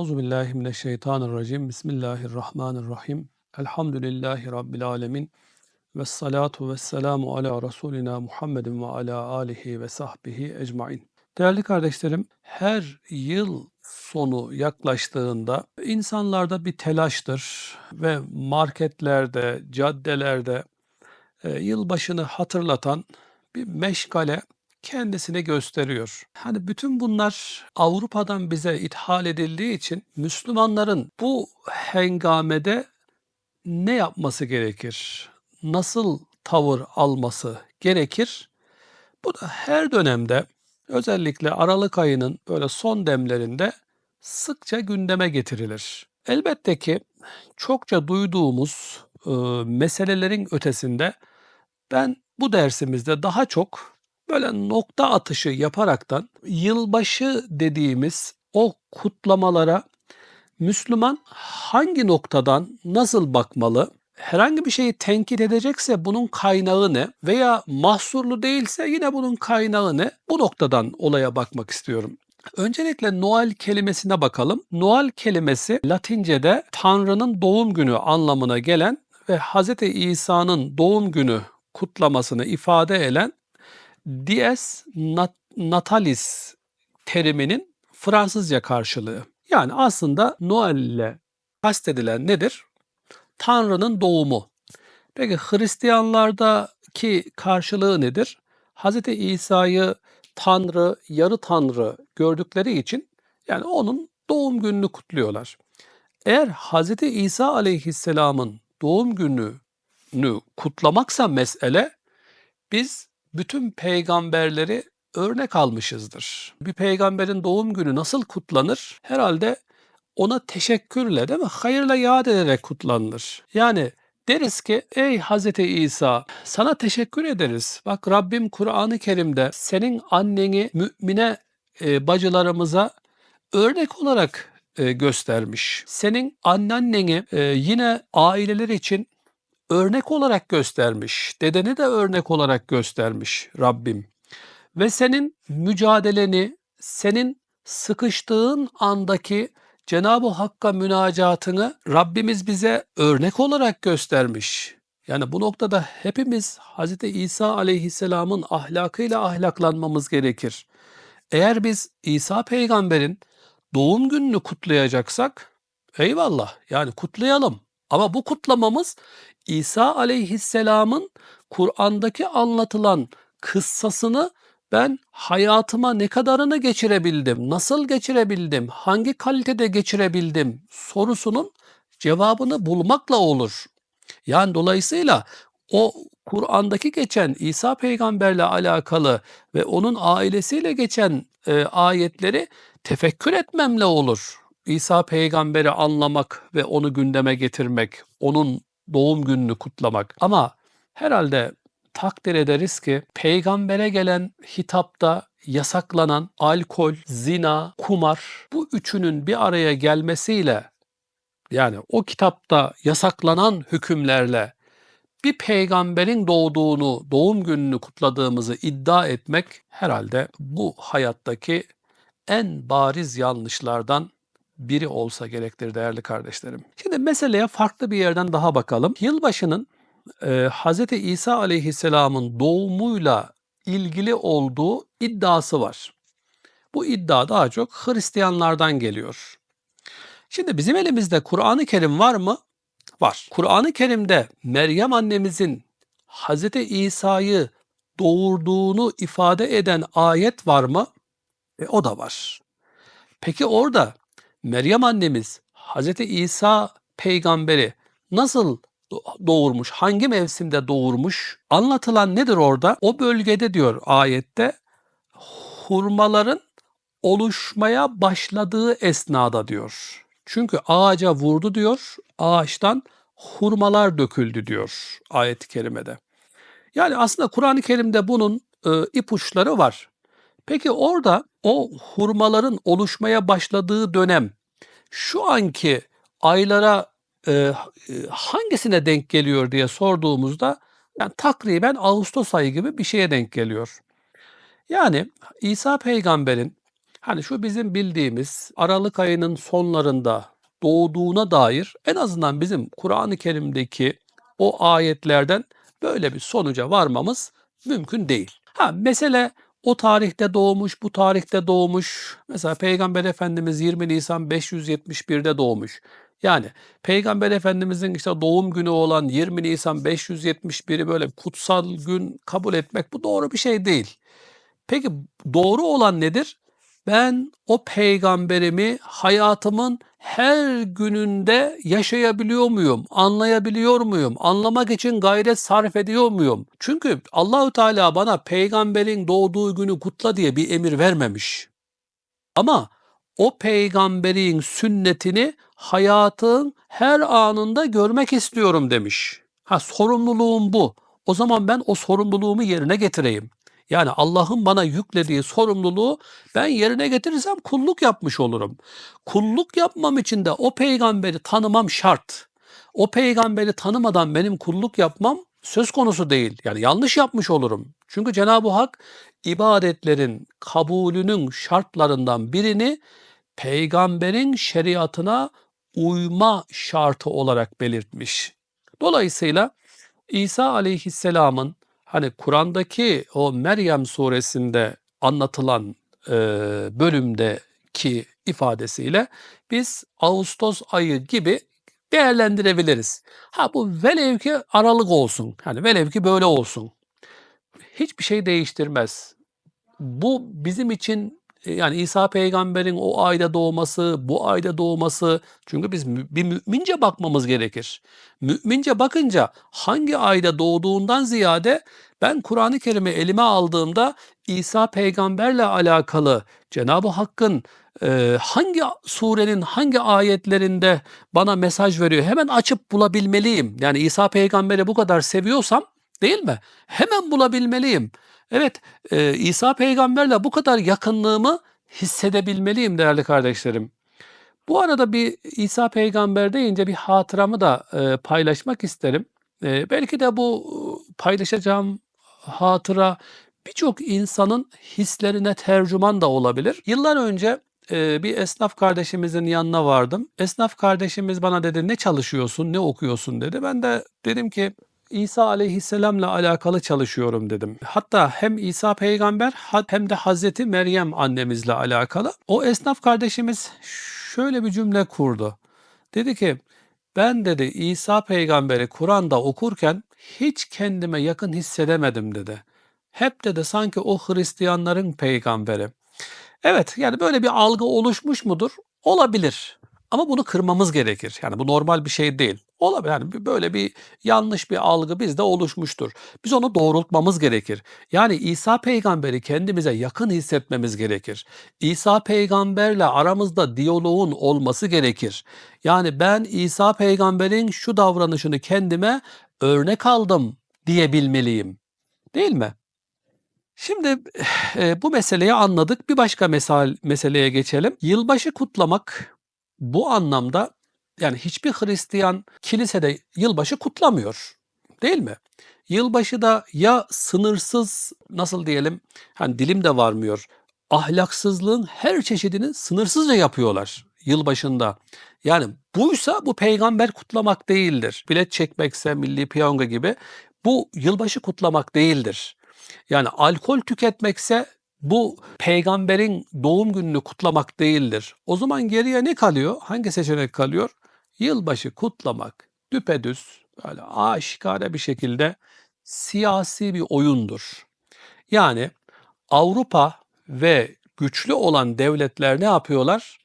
Euzu billahi mineşşeytanirracim. Bismillahirrahmanirrahim. Elhamdülillahi rabbil alamin. Ves salatu vesselamu ala rasulina Muhammedin ve ala alihi ve sahbihi ecmaîn. Değerli kardeşlerim, her yıl sonu yaklaştığında insanlarda bir telaştır ve marketlerde, caddelerde e, yılbaşını hatırlatan bir meşgale kendisini gösteriyor. Hani bütün bunlar Avrupa'dan bize ithal edildiği için Müslümanların bu hengamede ne yapması gerekir? Nasıl tavır alması gerekir? Bu da her dönemde özellikle Aralık ayının böyle son demlerinde sıkça gündeme getirilir. Elbette ki çokça duyduğumuz e, meselelerin ötesinde ben bu dersimizde daha çok böyle nokta atışı yaparaktan yılbaşı dediğimiz o kutlamalara Müslüman hangi noktadan nasıl bakmalı? Herhangi bir şeyi tenkit edecekse bunun kaynağı ne? Veya mahsurlu değilse yine bunun kaynağı ne? Bu noktadan olaya bakmak istiyorum. Öncelikle Noel kelimesine bakalım. Noel kelimesi Latince'de Tanrı'nın doğum günü anlamına gelen ve Hz. İsa'nın doğum günü kutlamasını ifade eden Dies Natalis teriminin Fransızca karşılığı. Yani aslında Noel ile kastedilen nedir? Tanrı'nın doğumu. Peki Hristiyanlardaki karşılığı nedir? Hz. İsa'yı Tanrı, yarı Tanrı gördükleri için yani onun doğum gününü kutluyorlar. Eğer Hz. İsa aleyhisselamın doğum gününü kutlamaksa mesele biz bütün peygamberleri örnek almışızdır. Bir peygamberin doğum günü nasıl kutlanır? Herhalde ona teşekkürle değil mi? Hayırla yad ederek kutlanır. Yani deriz ki ey Hazreti İsa sana teşekkür ederiz. Bak Rabbim Kur'an-ı Kerim'de senin anneni mümine e, bacılarımıza örnek olarak e, göstermiş. Senin anneanneni e, yine aileler için örnek olarak göstermiş. Dedeni de örnek olarak göstermiş Rabbim. Ve senin mücadeleni, senin sıkıştığın andaki Cenab-ı Hakk'a münacatını Rabbimiz bize örnek olarak göstermiş. Yani bu noktada hepimiz Hz. İsa aleyhisselamın ahlakıyla ahlaklanmamız gerekir. Eğer biz İsa peygamberin doğum gününü kutlayacaksak eyvallah yani kutlayalım. Ama bu kutlamamız İsa aleyhisselamın Kur'an'daki anlatılan kıssasını ben hayatıma ne kadarını geçirebildim, nasıl geçirebildim, hangi kalitede geçirebildim sorusunun cevabını bulmakla olur. Yani dolayısıyla o Kur'an'daki geçen İsa peygamberle alakalı ve onun ailesiyle geçen e, ayetleri tefekkür etmemle olur. İsa peygamberi anlamak ve onu gündeme getirmek, onun doğum gününü kutlamak. Ama herhalde takdir ederiz ki peygambere gelen hitapta yasaklanan alkol, zina, kumar bu üçünün bir araya gelmesiyle yani o kitapta yasaklanan hükümlerle bir peygamberin doğduğunu, doğum gününü kutladığımızı iddia etmek herhalde bu hayattaki en bariz yanlışlardan biri olsa gerektir değerli kardeşlerim. Şimdi meseleye farklı bir yerden daha bakalım. Yılbaşının e, Hz. İsa aleyhisselamın doğumuyla ilgili olduğu iddiası var. Bu iddia daha çok Hristiyanlardan geliyor. Şimdi bizim elimizde Kur'an-ı Kerim var mı? Var. Kur'an-ı Kerim'de Meryem annemizin Hz. İsa'yı doğurduğunu ifade eden ayet var mı? E, o da var. Peki orada Meryem annemiz Hz. İsa peygamberi nasıl doğurmuş, hangi mevsimde doğurmuş anlatılan nedir orada? O bölgede diyor ayette hurmaların oluşmaya başladığı esnada diyor. Çünkü ağaca vurdu diyor, ağaçtan hurmalar döküldü diyor ayet-i kerimede. Yani aslında Kur'an-ı Kerim'de bunun e, ipuçları var. Peki orada o hurmaların oluşmaya başladığı dönem şu anki aylara e, hangisine denk geliyor diye sorduğumuzda yani takriben Ağustos ayı gibi bir şeye denk geliyor. Yani İsa peygamberin Hani şu bizim bildiğimiz Aralık ayının sonlarında doğduğuna dair en azından bizim Kur'an-ı Kerim'deki o ayetlerden böyle bir sonuca varmamız mümkün değil. Ha mesele o tarihte doğmuş, bu tarihte doğmuş. Mesela Peygamber Efendimiz 20 Nisan 571'de doğmuş. Yani Peygamber Efendimizin işte doğum günü olan 20 Nisan 571'i böyle kutsal gün kabul etmek bu doğru bir şey değil. Peki doğru olan nedir? Ben o peygamberimi hayatımın her gününde yaşayabiliyor muyum? Anlayabiliyor muyum? Anlamak için gayret sarf ediyor muyum? Çünkü Allahü Teala bana peygamberin doğduğu günü kutla diye bir emir vermemiş. Ama o peygamberin sünnetini hayatın her anında görmek istiyorum demiş. Ha sorumluluğum bu. O zaman ben o sorumluluğumu yerine getireyim. Yani Allah'ın bana yüklediği sorumluluğu ben yerine getirirsem kulluk yapmış olurum. Kulluk yapmam için de o peygamberi tanımam şart. O peygamberi tanımadan benim kulluk yapmam söz konusu değil. Yani yanlış yapmış olurum. Çünkü Cenab-ı Hak ibadetlerin kabulünün şartlarından birini peygamberin şeriatına uyma şartı olarak belirtmiş. Dolayısıyla İsa aleyhisselamın hani Kur'an'daki o Meryem suresinde anlatılan e, bölümdeki ifadesiyle biz Ağustos ayı gibi değerlendirebiliriz. Ha bu velev ki aralık olsun. Hani velev ki böyle olsun. Hiçbir şey değiştirmez. Bu bizim için yani İsa peygamberin o ayda doğması, bu ayda doğması çünkü biz bir mümince bakmamız gerekir. Mümince bakınca hangi ayda doğduğundan ziyade ben Kur'an-ı Kerim'i elime aldığımda İsa peygamberle alakalı Cenab-ı Hakk'ın e, hangi surenin hangi ayetlerinde bana mesaj veriyor hemen açıp bulabilmeliyim. Yani İsa peygamberi bu kadar seviyorsam değil mi? Hemen bulabilmeliyim. Evet, e, İsa peygamberle bu kadar yakınlığımı hissedebilmeliyim değerli kardeşlerim. Bu arada bir İsa peygamber deyince bir hatıramı da e, paylaşmak isterim. E, belki de bu e, paylaşacağım hatıra birçok insanın hislerine tercüman da olabilir. Yıllar önce e, bir esnaf kardeşimizin yanına vardım. Esnaf kardeşimiz bana dedi ne çalışıyorsun, ne okuyorsun dedi. Ben de dedim ki İsa aleyhisselamla alakalı çalışıyorum dedim. Hatta hem İsa peygamber hem de Hazreti Meryem annemizle alakalı. O esnaf kardeşimiz şöyle bir cümle kurdu. Dedi ki ben dedi İsa peygamberi Kur'an'da okurken hiç kendime yakın hissedemedim dedi. Hep dedi sanki o Hristiyanların peygamberi. Evet yani böyle bir algı oluşmuş mudur? Olabilir. Ama bunu kırmamız gerekir. Yani bu normal bir şey değil. Olabilir. Yani böyle bir yanlış bir algı bizde oluşmuştur. Biz onu doğrultmamız gerekir. Yani İsa peygamberi kendimize yakın hissetmemiz gerekir. İsa peygamberle aramızda diyaloğun olması gerekir. Yani ben İsa peygamberin şu davranışını kendime örnek aldım diyebilmeliyim. Değil mi? Şimdi e, bu meseleyi anladık. Bir başka mesal, meseleye geçelim. Yılbaşı kutlamak bu anlamda yani hiçbir Hristiyan kilisede yılbaşı kutlamıyor. Değil mi? Yılbaşı da ya sınırsız nasıl diyelim hani dilim de varmıyor. Ahlaksızlığın her çeşidini sınırsızca yapıyorlar yılbaşında. Yani buysa bu peygamber kutlamak değildir. Bilet çekmekse milli piyango gibi bu yılbaşı kutlamak değildir. Yani alkol tüketmekse bu peygamberin doğum gününü kutlamak değildir. O zaman geriye ne kalıyor? Hangi seçenek kalıyor? Yılbaşı kutlamak düpedüz böyle aşikare bir şekilde siyasi bir oyundur. Yani Avrupa ve güçlü olan devletler ne yapıyorlar?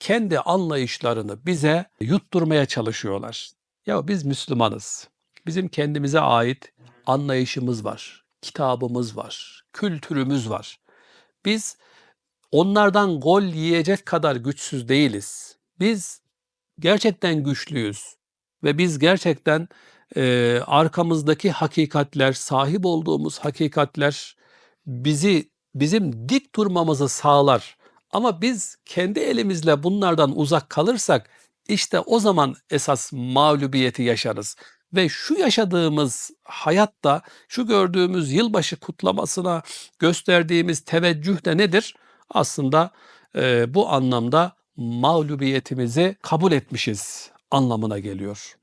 Kendi anlayışlarını bize yutturmaya çalışıyorlar. Ya biz Müslümanız. Bizim kendimize ait anlayışımız var, kitabımız var, kültürümüz var. Biz onlardan gol yiyecek kadar güçsüz değiliz. Biz gerçekten güçlüyüz ve biz gerçekten e, arkamızdaki hakikatler, sahip olduğumuz hakikatler bizi bizim dik durmamızı sağlar. Ama biz kendi elimizle bunlardan uzak kalırsak işte o zaman esas mağlubiyeti yaşarız. Ve şu yaşadığımız hayatta, şu gördüğümüz yılbaşı kutlamasına gösterdiğimiz teveccüh de nedir? aslında e, bu anlamda mağlubiyetimizi kabul etmişiz anlamına geliyor.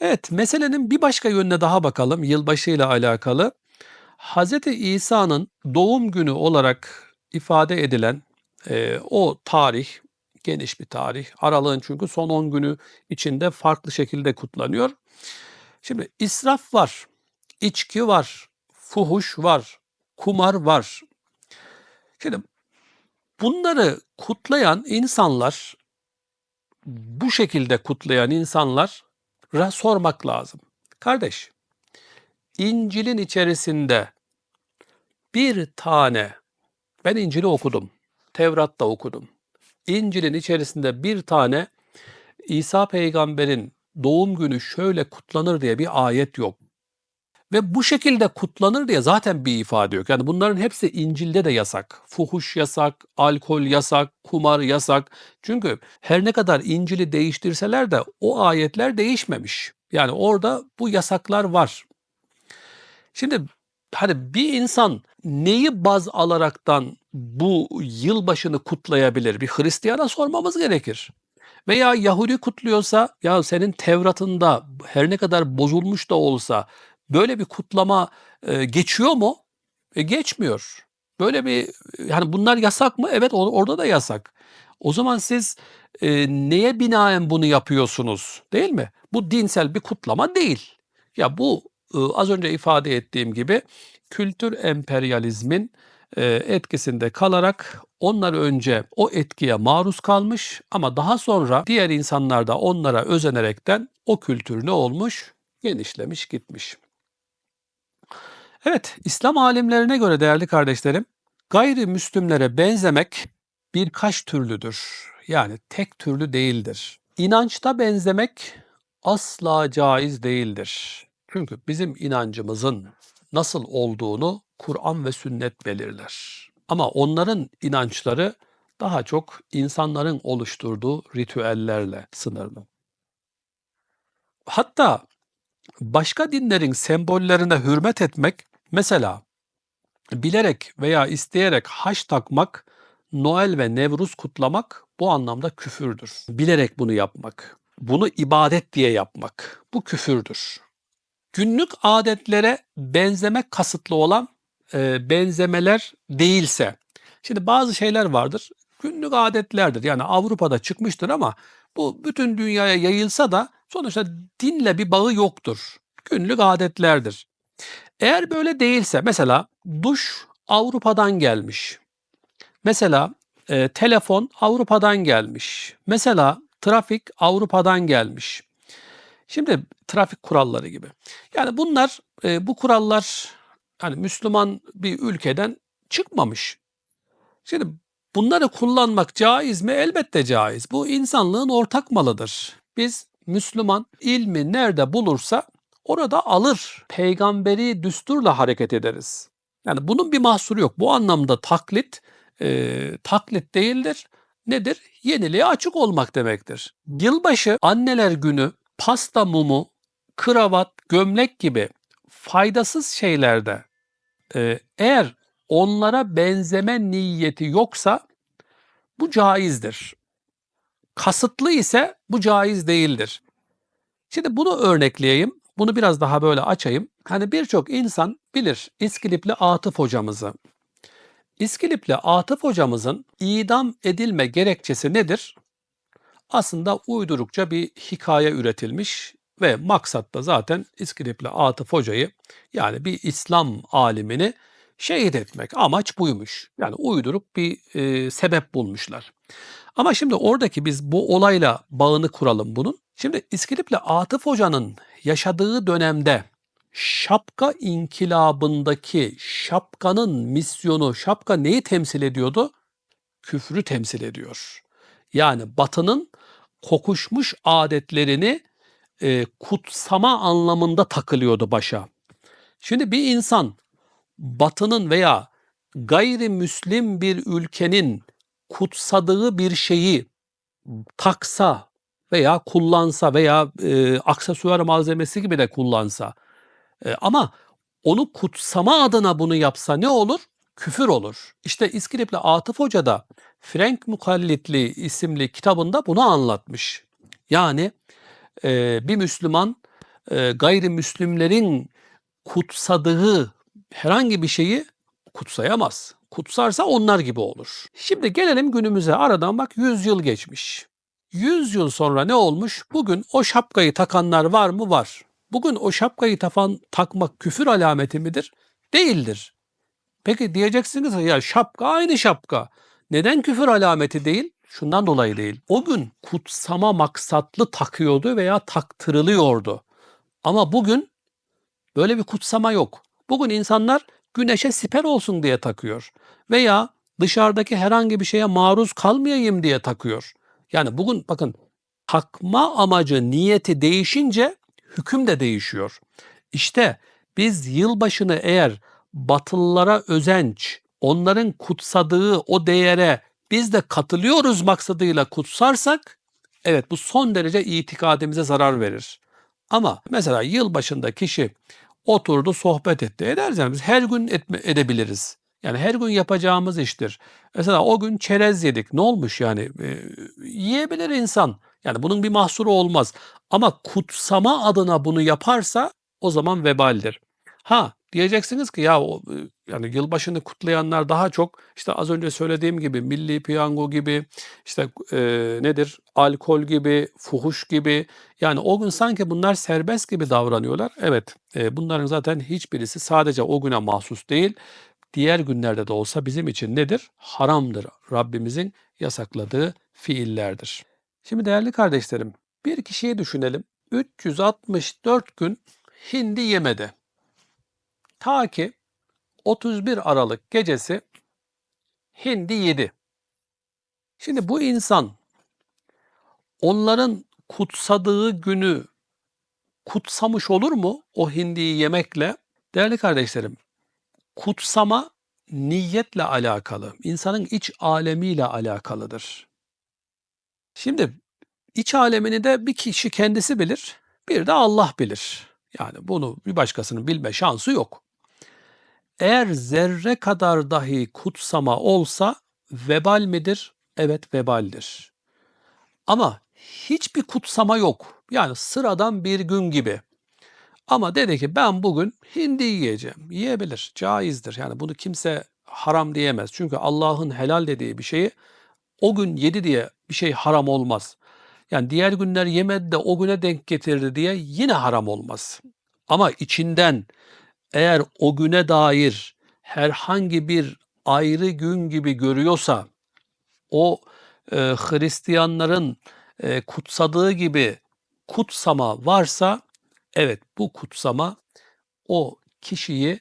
Evet, meselenin bir başka yönüne daha bakalım yılbaşı ile alakalı. Hz. İsa'nın doğum günü olarak ifade edilen e, o tarih, geniş bir tarih. Aralığın çünkü son 10 günü içinde farklı şekilde kutlanıyor. Şimdi israf var, içki var, fuhuş var, kumar var. Şimdi bunları kutlayan insanlar, bu şekilde kutlayan insanlara sormak lazım. Kardeş, İncil'in içerisinde bir tane, ben İncil'i okudum, Tevrat'ta okudum. İncil'in içerisinde bir tane İsa peygamberin doğum günü şöyle kutlanır diye bir ayet yok. Ve bu şekilde kutlanır diye zaten bir ifade yok. Yani bunların hepsi İncil'de de yasak. Fuhuş yasak, alkol yasak, kumar yasak. Çünkü her ne kadar İncil'i değiştirseler de o ayetler değişmemiş. Yani orada bu yasaklar var. Şimdi hani bir insan neyi baz alaraktan bu yılbaşını kutlayabilir? Bir Hristiyana sormamız gerekir. Veya Yahudi kutluyorsa ya senin Tevrat'ında her ne kadar bozulmuş da olsa böyle bir kutlama e, geçiyor mu? E, geçmiyor. Böyle bir yani bunlar yasak mı? Evet orada da yasak. O zaman siz e, neye binaen bunu yapıyorsunuz? Değil mi? Bu dinsel bir kutlama değil. Ya bu e, az önce ifade ettiğim gibi kültür emperyalizmin e, etkisinde kalarak onlar önce o etkiye maruz kalmış ama daha sonra diğer insanlar da onlara özenerekten o kültür ne olmuş? Genişlemiş gitmiş. Evet, İslam alimlerine göre değerli kardeşlerim, gayrimüslimlere benzemek birkaç türlüdür. Yani tek türlü değildir. İnançta benzemek asla caiz değildir. Çünkü bizim inancımızın nasıl olduğunu Kur'an ve sünnet belirler. Ama onların inançları daha çok insanların oluşturduğu ritüellerle sınırlı. Hatta başka dinlerin sembollerine hürmet etmek, mesela bilerek veya isteyerek haş takmak, Noel ve Nevruz kutlamak bu anlamda küfürdür. Bilerek bunu yapmak, bunu ibadet diye yapmak bu küfürdür. Günlük adetlere benzemek kasıtlı olan e, benzemeler değilse, şimdi bazı şeyler vardır, günlük adetlerdir. Yani Avrupa'da çıkmıştır ama bu bütün dünyaya yayılsa da sonuçta dinle bir bağı yoktur. Günlük adetlerdir. Eğer böyle değilse, mesela duş Avrupa'dan gelmiş. Mesela e, telefon Avrupa'dan gelmiş. Mesela trafik Avrupa'dan gelmiş. Şimdi trafik kuralları gibi. Yani bunlar e, bu kurallar hani Müslüman bir ülkeden çıkmamış. Şimdi bunları kullanmak caiz mi? Elbette caiz. Bu insanlığın ortak malıdır. Biz Müslüman ilmi nerede bulursa orada alır. Peygamberi düsturla hareket ederiz. Yani bunun bir mahsuru yok. Bu anlamda taklit e, taklit değildir. Nedir? Yeniliğe açık olmak demektir. Yılbaşı anneler günü pasta mumu, kravat, gömlek gibi faydasız şeylerde e, eğer onlara benzeme niyeti yoksa bu caizdir. Kasıtlı ise bu caiz değildir. Şimdi bunu örnekleyeyim. Bunu biraz daha böyle açayım. Hani birçok insan bilir İskilipli Atıf hocamızı. İskilipli Atıf hocamızın idam edilme gerekçesi nedir? Aslında uydurukça bir hikaye üretilmiş ve maksat da zaten İskilipli Atıf hocayı yani bir İslam alimini şehit etmek. Amaç buymuş. Yani uyduruk bir e, sebep bulmuşlar. Ama şimdi oradaki biz bu olayla bağını kuralım bunun. Şimdi İskilipli Atıf Hoca'nın yaşadığı dönemde şapka inkılabındaki şapkanın misyonu, şapka neyi temsil ediyordu? Küfrü temsil ediyor. Yani batının kokuşmuş adetlerini e, kutsama anlamında takılıyordu başa. Şimdi bir insan batının veya gayrimüslim bir ülkenin kutsadığı bir şeyi taksa veya kullansa veya e, aksesuar malzemesi gibi de kullansa e, ama onu kutsama adına bunu yapsa ne olur? küfür olur. İşte İskilipli Atıf Hoca da Frank Mukallitli isimli kitabında bunu anlatmış. Yani e, bir Müslüman e, gayrimüslimlerin kutsadığı herhangi bir şeyi kutsayamaz. Kutsarsa onlar gibi olur. Şimdi gelelim günümüze. Aradan bak 100 yıl geçmiş. 100 yıl sonra ne olmuş? Bugün o şapkayı takanlar var mı? Var. Bugün o şapkayı takan, takmak küfür alameti midir? Değildir. Peki diyeceksiniz ya şapka aynı şapka. Neden küfür alameti değil? Şundan dolayı değil. O gün kutsama maksatlı takıyordu veya taktırılıyordu. Ama bugün böyle bir kutsama yok. Bugün insanlar güneşe siper olsun diye takıyor. Veya dışarıdaki herhangi bir şeye maruz kalmayayım diye takıyor. Yani bugün bakın takma amacı, niyeti değişince hüküm de değişiyor. İşte biz yılbaşını eğer Batılılara özenç, onların kutsadığı o değere biz de katılıyoruz maksadıyla kutsarsak evet bu son derece itikadimize zarar verir. Ama mesela yılbaşında kişi oturdu sohbet etti. Ederiz yani biz her gün etme, edebiliriz. Yani her gün yapacağımız iştir. Mesela o gün çerez yedik. Ne olmuş yani? E, yiyebilir insan. Yani bunun bir mahsuru olmaz. Ama kutsama adına bunu yaparsa o zaman vebaldir. Ha diyeceksiniz ki ya o, e, yani yılbaşını kutlayanlar daha çok işte az önce söylediğim gibi milli piyango gibi işte e, nedir alkol gibi fuhuş gibi yani o gün sanki bunlar serbest gibi davranıyorlar. Evet e, bunların zaten hiçbirisi sadece o güne mahsus değil diğer günlerde de olsa bizim için nedir? Haramdır. Rabbimizin yasakladığı fiillerdir. Şimdi değerli kardeşlerim, bir kişiyi düşünelim. 364 gün hindi yemedi. Ta ki 31 Aralık gecesi hindi yedi. Şimdi bu insan onların kutsadığı günü kutsamış olur mu o hindiyi yemekle? Değerli kardeşlerim, kutsama niyetle alakalı, insanın iç alemiyle alakalıdır. Şimdi iç alemini de bir kişi kendisi bilir, bir de Allah bilir. Yani bunu bir başkasının bilme şansı yok. Eğer zerre kadar dahi kutsama olsa vebal midir? Evet vebaldir. Ama hiçbir kutsama yok. Yani sıradan bir gün gibi. Ama dedi ki ben bugün hindi yiyeceğim. Yiyebilir, caizdir. Yani bunu kimse haram diyemez. Çünkü Allah'ın helal dediği bir şeyi o gün yedi diye bir şey haram olmaz. Yani diğer günler yemedi de o güne denk getirdi diye yine haram olmaz. Ama içinden eğer o güne dair herhangi bir ayrı gün gibi görüyorsa o e, Hristiyanların e, kutsadığı gibi kutsama varsa evet bu kutsama o kişiyi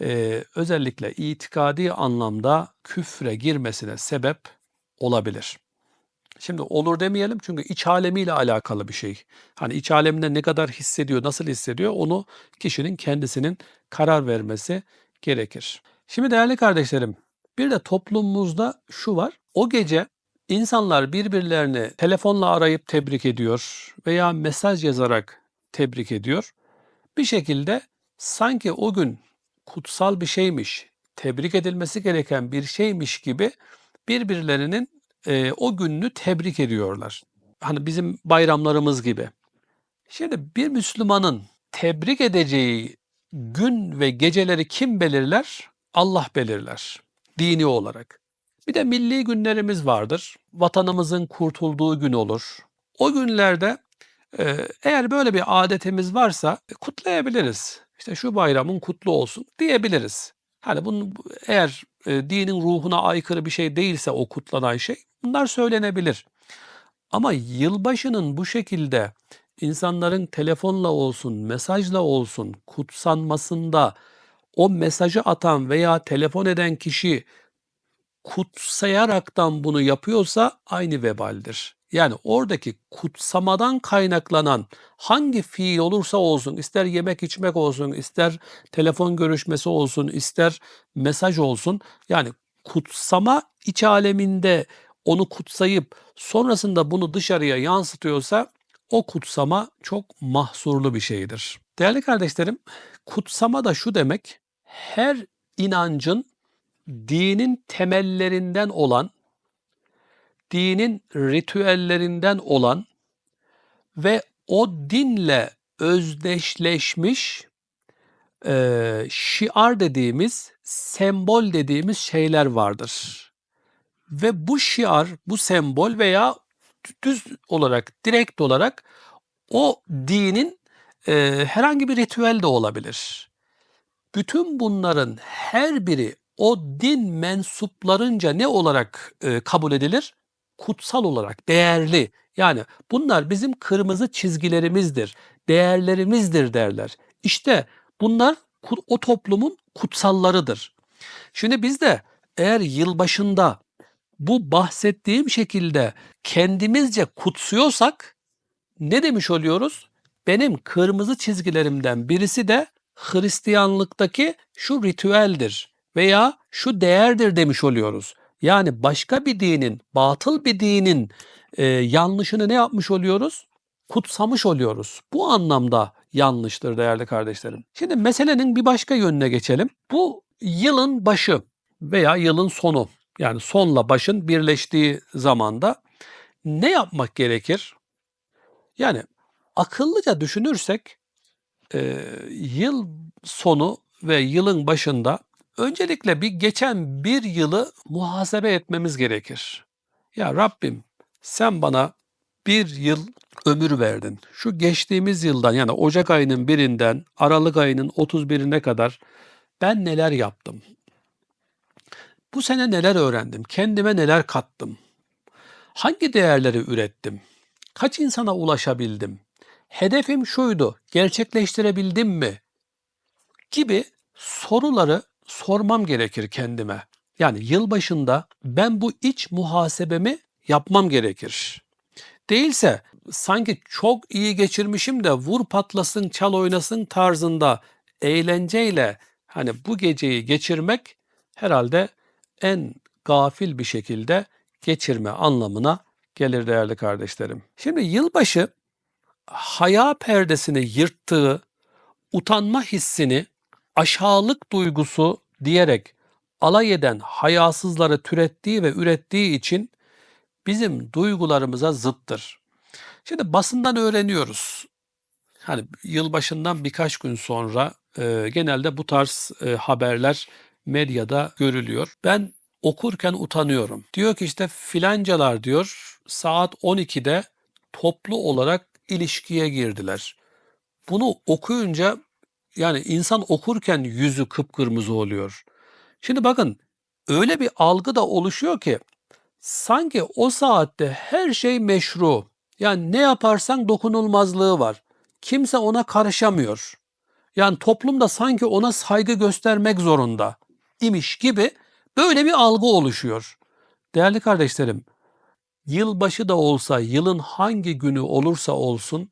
e, özellikle itikadi anlamda küfre girmesine sebep olabilir. Şimdi olur demeyelim çünkü iç alemiyle alakalı bir şey. Hani iç aleminde ne kadar hissediyor, nasıl hissediyor onu kişinin kendisinin karar vermesi gerekir. Şimdi değerli kardeşlerim, bir de toplumumuzda şu var. O gece insanlar birbirlerini telefonla arayıp tebrik ediyor veya mesaj yazarak tebrik ediyor. Bir şekilde sanki o gün kutsal bir şeymiş, tebrik edilmesi gereken bir şeymiş gibi birbirlerinin e, o gününü tebrik ediyorlar. Hani bizim bayramlarımız gibi. Şimdi bir Müslümanın tebrik edeceği gün ve geceleri kim belirler? Allah belirler dini olarak. Bir de milli günlerimiz vardır. Vatanımızın kurtulduğu gün olur. O günlerde eğer böyle bir adetimiz varsa e, kutlayabiliriz. İşte şu bayramın kutlu olsun diyebiliriz. Hani bunun eğer e, dinin ruhuna aykırı bir şey değilse o kutlanan şey bunlar söylenebilir. Ama yılbaşının bu şekilde insanların telefonla olsun, mesajla olsun kutsanmasında o mesajı atan veya telefon eden kişi kutsayaraktan bunu yapıyorsa aynı vebaldir. Yani oradaki kutsamadan kaynaklanan hangi fiil olursa olsun, ister yemek içmek olsun, ister telefon görüşmesi olsun, ister mesaj olsun. Yani kutsama iç aleminde onu kutsayıp sonrasında bunu dışarıya yansıtıyorsa o kutsama çok mahsurlu bir şeydir. Değerli kardeşlerim, kutsama da şu demek, her inancın dinin temellerinden olan, dinin ritüellerinden olan ve o dinle özdeşleşmiş e, şiar dediğimiz, sembol dediğimiz şeyler vardır. Ve bu şiar, bu sembol veya düz olarak, direkt olarak o dinin e, herhangi bir ritüel de olabilir. Bütün bunların her biri o din mensuplarınca ne olarak e, kabul edilir? Kutsal olarak, değerli. Yani bunlar bizim kırmızı çizgilerimizdir, değerlerimizdir derler. İşte bunlar o toplumun kutsallarıdır. Şimdi biz de eğer yılbaşında bu bahsettiğim şekilde kendimizce kutsuyorsak ne demiş oluyoruz? Benim kırmızı çizgilerimden birisi de Hristiyanlıktaki şu ritüeldir veya şu değerdir demiş oluyoruz. Yani başka bir dinin, batıl bir dinin e, yanlışını ne yapmış oluyoruz? Kutsamış oluyoruz. Bu anlamda yanlıştır değerli kardeşlerim. Şimdi meselenin bir başka yönüne geçelim. Bu yılın başı veya yılın sonu yani sonla başın birleştiği zamanda ne yapmak gerekir? Yani akıllıca düşünürsek e, yıl sonu ve yılın başında öncelikle bir geçen bir yılı muhasebe etmemiz gerekir. Ya Rabbim sen bana bir yıl ömür verdin. Şu geçtiğimiz yıldan yani Ocak ayının birinden Aralık ayının 31'ine kadar ben neler yaptım? Bu sene neler öğrendim? Kendime neler kattım? Hangi değerleri ürettim? Kaç insana ulaşabildim? Hedefim şuydu, gerçekleştirebildim mi? Gibi soruları sormam gerekir kendime. Yani yılbaşında ben bu iç muhasebemi yapmam gerekir. Değilse sanki çok iyi geçirmişim de vur patlasın çal oynasın tarzında eğlenceyle hani bu geceyi geçirmek herhalde en gafil bir şekilde geçirme anlamına gelir değerli kardeşlerim. Şimdi yılbaşı haya perdesini yırttığı, utanma hissini aşağılık duygusu diyerek alay eden hayasızları türettiği ve ürettiği için bizim duygularımıza zıttır. Şimdi basından öğreniyoruz. Hani yılbaşından birkaç gün sonra e, genelde bu tarz e, haberler medyada görülüyor. Ben okurken utanıyorum. Diyor ki işte filancalar diyor saat 12'de toplu olarak ilişkiye girdiler. Bunu okuyunca yani insan okurken yüzü kıpkırmızı oluyor. Şimdi bakın öyle bir algı da oluşuyor ki sanki o saatte her şey meşru. Yani ne yaparsan dokunulmazlığı var. Kimse ona karışamıyor. Yani toplumda sanki ona saygı göstermek zorunda imiş gibi böyle bir algı oluşuyor. Değerli kardeşlerim, yılbaşı da olsa, yılın hangi günü olursa olsun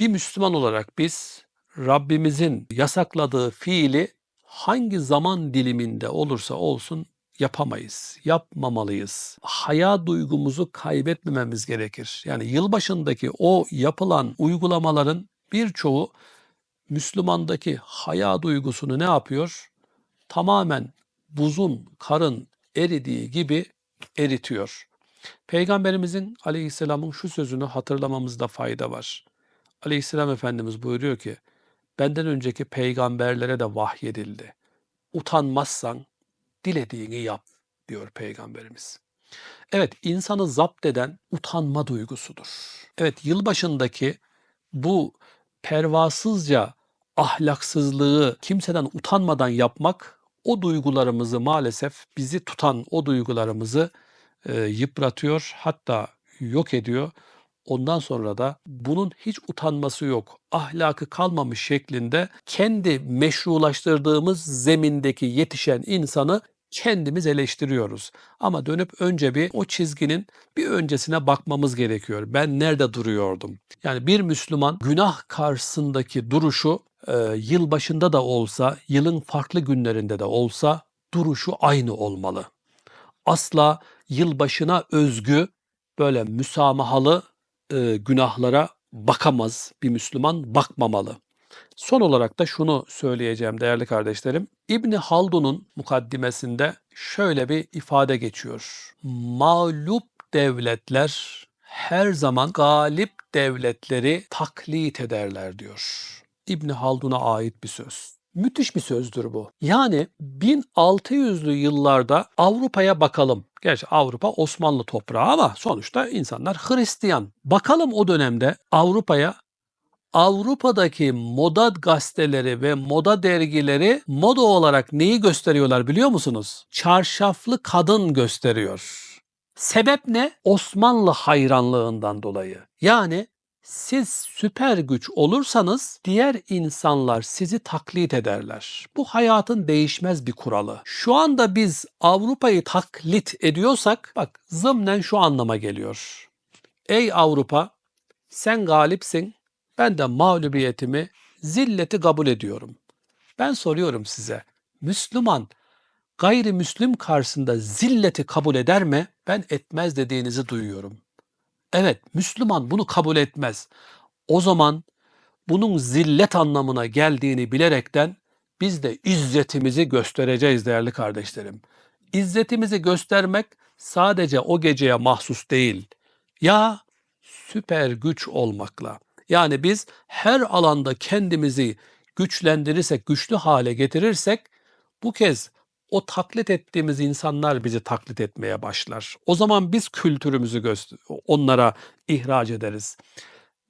bir Müslüman olarak biz Rabbimizin yasakladığı fiili hangi zaman diliminde olursa olsun yapamayız, yapmamalıyız. Haya duygumuzu kaybetmememiz gerekir. Yani yılbaşındaki o yapılan uygulamaların birçoğu Müslümandaki haya duygusunu ne yapıyor? Tamamen buzun, karın eridiği gibi eritiyor. Peygamberimizin aleyhisselamın şu sözünü hatırlamamızda fayda var. Aleyhisselam Efendimiz buyuruyor ki, benden önceki peygamberlere de vahyedildi. Utanmazsan dilediğini yap diyor peygamberimiz. Evet insanı zapt eden utanma duygusudur. Evet yılbaşındaki bu pervasızca ahlaksızlığı kimseden utanmadan yapmak o duygularımızı maalesef bizi tutan o duygularımızı e, yıpratıyor hatta yok ediyor. Ondan sonra da bunun hiç utanması yok, ahlakı kalmamış şeklinde kendi meşrulaştırdığımız zemindeki yetişen insanı kendimiz eleştiriyoruz. Ama dönüp önce bir o çizginin bir öncesine bakmamız gerekiyor. Ben nerede duruyordum? Yani bir Müslüman günah karşısındaki duruşu e, yıl başında da olsa, yılın farklı günlerinde de olsa duruşu aynı olmalı. Asla yılbaşına özgü böyle müsamahalı e, günahlara bakamaz bir Müslüman, bakmamalı. Son olarak da şunu söyleyeceğim değerli kardeşlerim. İbni Haldun'un mukaddimesinde şöyle bir ifade geçiyor. Mağlup devletler her zaman galip devletleri taklit ederler diyor. İbni Haldun'a ait bir söz. Müthiş bir sözdür bu. Yani 1600'lü yıllarda Avrupa'ya bakalım. Gerçi Avrupa Osmanlı toprağı ama sonuçta insanlar Hristiyan. Bakalım o dönemde Avrupa'ya Avrupa'daki moda gazeteleri ve moda dergileri moda olarak neyi gösteriyorlar biliyor musunuz? Çarşaflı kadın gösteriyor. Sebep ne? Osmanlı hayranlığından dolayı. Yani siz süper güç olursanız diğer insanlar sizi taklit ederler. Bu hayatın değişmez bir kuralı. Şu anda biz Avrupa'yı taklit ediyorsak bak zımnen şu anlama geliyor. Ey Avrupa sen galipsin ben de mağlubiyetimi, zilleti kabul ediyorum. Ben soruyorum size, Müslüman gayrimüslim karşısında zilleti kabul eder mi? Ben etmez dediğinizi duyuyorum. Evet, Müslüman bunu kabul etmez. O zaman bunun zillet anlamına geldiğini bilerekten biz de izzetimizi göstereceğiz değerli kardeşlerim. İzzetimizi göstermek sadece o geceye mahsus değil. Ya süper güç olmakla. Yani biz her alanda kendimizi güçlendirirsek, güçlü hale getirirsek bu kez o taklit ettiğimiz insanlar bizi taklit etmeye başlar. O zaman biz kültürümüzü onlara ihraç ederiz.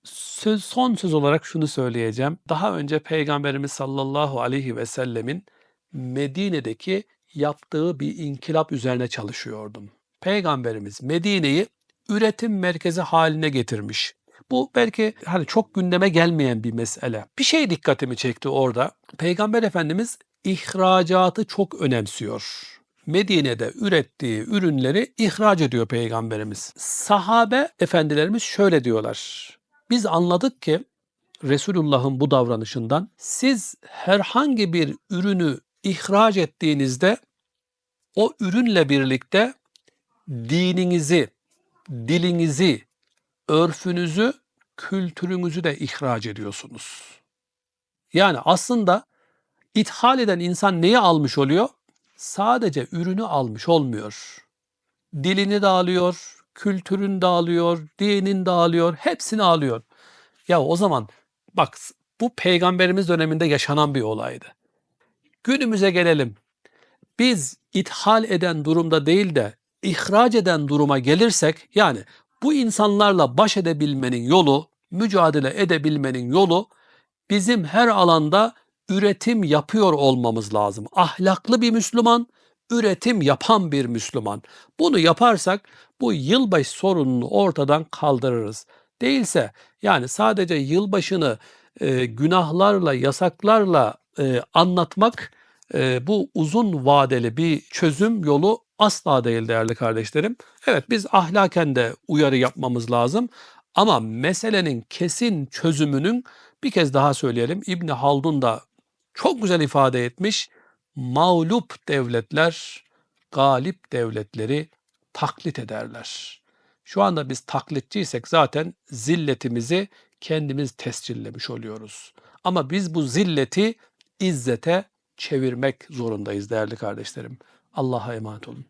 Söz, son söz olarak şunu söyleyeceğim. Daha önce Peygamberimiz sallallahu aleyhi ve sellemin Medine'deki yaptığı bir inkılap üzerine çalışıyordum. Peygamberimiz Medine'yi üretim merkezi haline getirmiş. Bu belki hani çok gündeme gelmeyen bir mesele. Bir şey dikkatimi çekti orada. Peygamber Efendimiz ihracatı çok önemsiyor. Medine'de ürettiği ürünleri ihraç ediyor Peygamberimiz. Sahabe efendilerimiz şöyle diyorlar. Biz anladık ki Resulullah'ın bu davranışından siz herhangi bir ürünü ihraç ettiğinizde o ürünle birlikte dininizi, dilinizi, örfünüzü, kültürünüzü de ihraç ediyorsunuz. Yani aslında ithal eden insan neyi almış oluyor? Sadece ürünü almış olmuyor. Dilini de alıyor, kültürünü de alıyor, dinin de alıyor, hepsini alıyor. Ya o zaman bak bu peygamberimiz döneminde yaşanan bir olaydı. Günümüze gelelim. Biz ithal eden durumda değil de ihraç eden duruma gelirsek yani bu insanlarla baş edebilmenin yolu, mücadele edebilmenin yolu bizim her alanda üretim yapıyor olmamız lazım. Ahlaklı bir Müslüman, üretim yapan bir Müslüman. Bunu yaparsak bu yılbaşı sorununu ortadan kaldırırız. Değilse yani sadece yılbaşını e, günahlarla, yasaklarla e, anlatmak e, bu uzun vadeli bir çözüm yolu asla değil değerli kardeşlerim. Evet biz ahlaken de uyarı yapmamız lazım ama meselenin kesin çözümünün bir kez daha söyleyelim İbni Haldun da çok güzel ifade etmiş. Mağlup devletler galip devletleri taklit ederler. Şu anda biz taklitçiysek zaten zilletimizi kendimiz tescillemiş oluyoruz. Ama biz bu zilleti izzete çevirmek zorundayız değerli kardeşlerim. Allah'a emanet olun.